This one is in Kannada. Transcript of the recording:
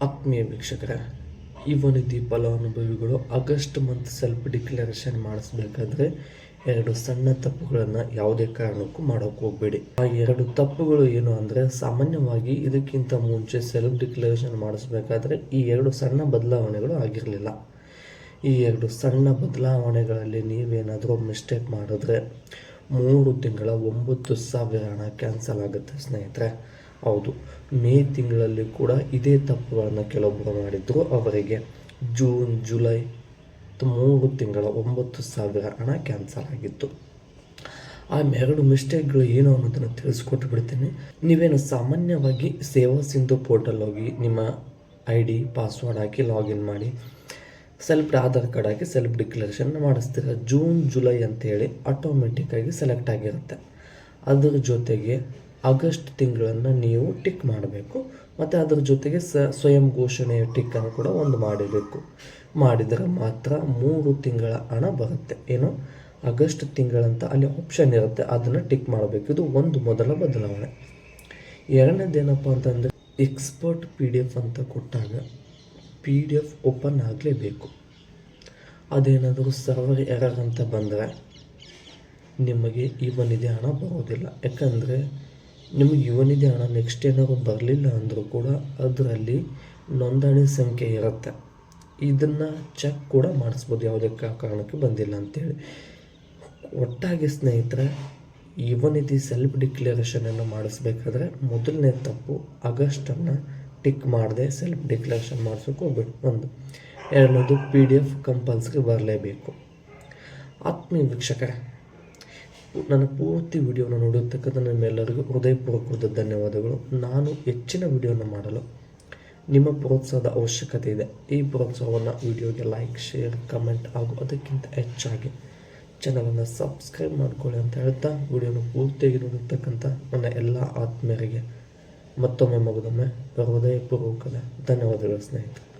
ಆತ್ಮೀಯ ವೀಕ್ಷಕರೇ ಇವನಿಧಿ ಫಲಾನುಭವಿಗಳು ಆಗಸ್ಟ್ ಮಂತ್ ಸೆಲ್ಫ್ ಡಿಕ್ಲರೇಷನ್ ಮಾಡಿಸ್ಬೇಕಾದ್ರೆ ಎರಡು ಸಣ್ಣ ತಪ್ಪುಗಳನ್ನು ಯಾವುದೇ ಕಾರಣಕ್ಕೂ ಮಾಡೋಕೆ ಹೋಗಬೇಡಿ. ಆ ಎರಡು ತಪ್ಪುಗಳು ಏನು ಅಂದರೆ ಸಾಮಾನ್ಯವಾಗಿ ಇದಕ್ಕಿಂತ ಮುಂಚೆ ಸೆಲ್ಫ್ ಡಿಕ್ಲರೇಷನ್ ಮಾಡಿಸ್ಬೇಕಾದ್ರೆ ಈ ಎರಡು ಸಣ್ಣ ಬದಲಾವಣೆಗಳು ಆಗಿರಲಿಲ್ಲ. ಈ ಎರಡು ಸಣ್ಣ ಬದಲಾವಣೆಗಳಲ್ಲಿ ನೀವೇನಾದರೂ ಮಿಸ್ಟೇಕ್ ಮಾಡಿದ್ರೆ ಮೂರು ತಿಂಗಳ ಒಂಬತ್ತು ಸಾವಿರ ಹಣ ಕ್ಯಾನ್ಸಲ್ ಆಗುತ್ತೆ ಸ್ನೇಹಿತರೆ. ಹೌದು. ಮೇ ತಿಂಗಳಲ್ಲಿ ಕೂಡ ಇದೇ ತಪ್ಪುಗಳನ್ನು ಕೆಲವೊಬ್ಬರು ಮಾಡಿದ್ರು. ಅವರಿಗೆ ಜೂನ್, ಜುಲೈ ಮೂರು ತಿಂಗಳ ಒಂಬತ್ತು ಸಾವಿರ ಹಣ ಕ್ಯಾನ್ಸಲ್ ಆಗಿತ್ತು. ಆ ಎರಡು ಮಿಸ್ಟೇಕ್ಗಳು ಏನು ಅನ್ನೋದನ್ನು ತಿಳಿಸ್ಕೊಟ್ಟು ಬಿಡ್ತೀನಿ. ನೀವೇನು ಸಾಮಾನ್ಯವಾಗಿ ಸೇವಾ ಸಿಂಧು ಪೋರ್ಟಲ್ ಹೋಗಿ ನಿಮ್ಮ ಐ ಡಿ, ಪಾಸ್ವರ್ಡ್ ಹಾಕಿ ಲಾಗಿನ್ ಮಾಡಿ, ಸೆಲ್ಫ್ ಆಧಾರ್ ಕಾರ್ಡ್ ಹಾಕಿ ಸೆಲ್ಫ್ ಡಿಕ್ಲರೇಷನ್ ಮಾಡಿಸ್ತೀರ. ಜೂನ್, ಜುಲೈ ಅಂತ ಅಂತೇಳಿ ಆಟೋಮೆಟಿಕ್ಕಾಗಿ ಸೆಲೆಕ್ಟ್ ಆಗಿರುತ್ತೆ. ಅದ್ರ ಜೊತೆಗೆ ಆಗಸ್ಟ್ ತಿಂಗಳನ್ನು ನೀವು ಟಿಕ್ ಮಾಡಬೇಕು. ಮತ್ತು ಅದರ ಜೊತೆಗೆ ಸ, ಸ್ವಯಂ ಘೋಷಣೆಯ ಟಿಕ್ಕನ್ನು ಕೂಡ ಒಂದು ಮಾಡಬೇಕು. ಮಾಡಿದರೆ ಮಾತ್ರ ಮೂರು ತಿಂಗಳ ಹಣ ಬರುತ್ತೆ. ಏನು? ಆಗಸ್ಟ್ ತಿಂಗಳಂತ ಅಲ್ಲಿ ಆಪ್ಷನ್ ಇರುತ್ತೆ. ಅದನ್ನು ಟಿಕ್ ಮಾಡಬೇಕು. ಇದು ಒಂದು ಮೊದಲ ಬದಲಾವಣೆ. ಎರಡನೇದೇನಪ್ಪ ಅಂತಂದರೆ ಎಕ್ಸ್ಪರ್ಟ್ ಪಿ ಡಿ ಎಫ್ ಅಂತ ಕೊಟ್ಟಾಗ ಪಿ ಡಿ ಎಫ್ ಓಪನ್ ಆಗಲೇಬೇಕು. ಅದೇನಾದರೂ ಸರ್ವರ್ ಎರರ್ ಅಂತ ಬಂದರೆ ನಿಮಗೆ ಈ ಬಂದಿದೆ ಹಣ ಬರೋದಿಲ್ಲ. ಯಾಕಂದರೆ ನಿಮಗೆ ಇವನಿದೆ ಹಣ ನೆಕ್ಸ್ಟ್ ಏನಾದ್ರು ಬರಲಿಲ್ಲ ಅಂದರೂ ಕೂಡ ಅದರಲ್ಲಿ ನೋಂದಣಿ ಸಂಖ್ಯೆ ಇರುತ್ತೆ. ಇದನ್ನು ಚೆಕ್ ಕೂಡ ಮಾಡಿಸ್ಬೋದು, ಯಾವುದೇ ಕಾರಣಕ್ಕೆ ಬಂದಿಲ್ಲ ಅಂತೇಳಿ. ಒಟ್ಟಾಗಿ ಸ್ನೇಹಿತರೆ ಇವನಿಧಿ ಸೆಲ್ಫ್ ಡಿಕ್ಲರೇಷನನ್ನು ಮಾಡಿಸ್ಬೇಕಾದ್ರೆ ಮೊದಲನೇ ತಪ್ಪು ಆಗಸ್ಟನ್ನು ಟಿಕ್ ಮಾಡದೆ ಸೆಲ್ಫ್ ಡಿಕ್ಲರೇಷನ್ ಮಾಡಿಸೋಕೆ ಹೋಗ್ಬೇಕು ಒಂದು ಎರಡನೇದು ಪಿ ಡಿ ಎಫ್ ಕಂಪಲ್ಸರಿ ಬರಲೇಬೇಕು. ಆತ್ಮೀಯ ವೀಕ್ಷಕರೇ ನನ್ನ ಪೂರ್ತಿ ವಿಡಿಯೋನ ನೋಡಿರ್ತಕ್ಕಂಥ ನಿಮ್ಮೆಲ್ಲರಿಗೂ ಹೃದಯಪೂರ್ವಕವಾದ ಧನ್ಯವಾದಗಳು. ನಾನು ಹೆಚ್ಚಿನ ವಿಡಿಯೋನ ಮಾಡಲು ನಿಮ್ಮ ಪ್ರೋತ್ಸಾಹದ ಅವಶ್ಯಕತೆ ಇದೆ. ಈ ಪ್ರೋತ್ಸಾಹವನ್ನು ವಿಡಿಯೋಗೆ ಲೈಕ್ ಶೇರ್ ಕಮೆಂಟ್ ಹಾಗೂ ಅದಕ್ಕಿಂತ ಹೆಚ್ಚಾಗಿ ಚಾನಲನ್ನು ಸಬ್ಸ್ಕ್ರೈಬ್ ಮಾಡ್ಕೊಳ್ಳಿ ಅಂತ ಹೇಳ್ತಾ ವಿಡಿಯೋನ ಪೂರ್ತಿಯಾಗಿ ನೋಡಿರ್ತಕ್ಕಂಥ ನನ್ನ ಎಲ್ಲ ಆತ್ಮೀಯರಿಗೆ ಮತ್ತೊಮ್ಮೆ ಮಗದೊಮ್ಮೆ ಹೃದಯಪೂರ್ವಕದ ಧನ್ಯವಾದಗಳು ಸ್ನೇಹಿತರೆ.